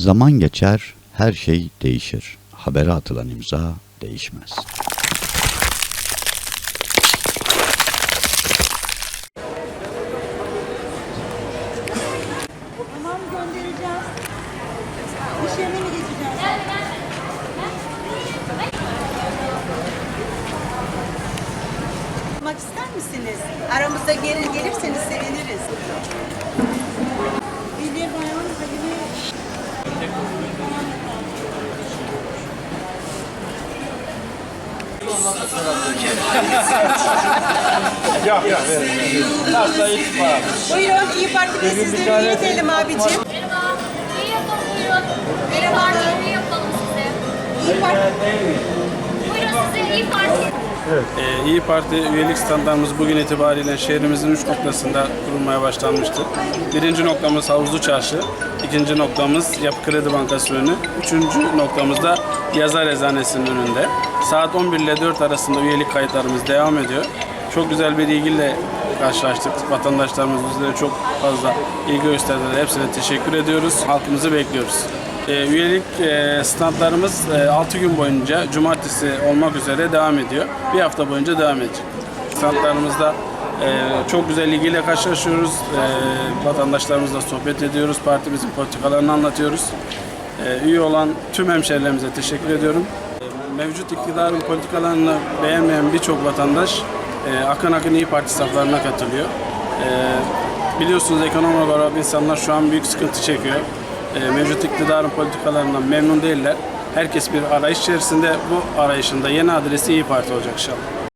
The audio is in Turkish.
Zaman geçer, her şey değişir. Habere atılan imza değişmez. Tamam göndereceğiz. İş yerine mi geçeceğiz? Yapmak ister? Aramızda gelir gelirseniz. Buyurun İyi Parti'de sizleri iyi edelim abicim. Merhaba. İyi yapalım buyurun. Merhaba. Ne yapalım size? İyi Parti Buyurun size iyi parti. Ee, İyi Parti üyelik standartımız bugün itibariyle şehrimizin üç noktasında kurulmaya başlanmıştır. Birinci noktamız Havuzlu Çarşı, ikinci noktamız Yapı Kredi Bankası önü, üçüncü noktamız da Yazar Eczanesi'nin önünde. Saat 11 ile 4 arasında üyelik kayıtlarımız devam ediyor. Çok güzel bir ilgiyle karşılaştık. Vatandaşlarımız bizlere çok fazla ilgi gösterdiler. Hepsine teşekkür ediyoruz. Halkımızı bekliyoruz. Ee, üyelik e, standlarımız 6 gün boyunca cumartesi olmak üzere devam ediyor. Bir hafta boyunca devam edecek. Standlarımızda e, çok güzel ilgiyle karşılaşıyoruz. E, vatandaşlarımızla sohbet ediyoruz. Partimizin politikalarını anlatıyoruz. E, üye olan tüm hemşehrilerimize teşekkür ediyorum. E, Mevcut iktidarın politikalarını beğenmeyen birçok vatandaş e, akın akın İyi Parti saflarına katılıyor. E, biliyorsunuz ekonomik olarak insanlar şu an büyük sıkıntı çekiyor. E, mevcut iktidarın politikalarından memnun değiller. Herkes bir arayış içerisinde bu arayışında yeni adresi İyi Parti olacak inşallah.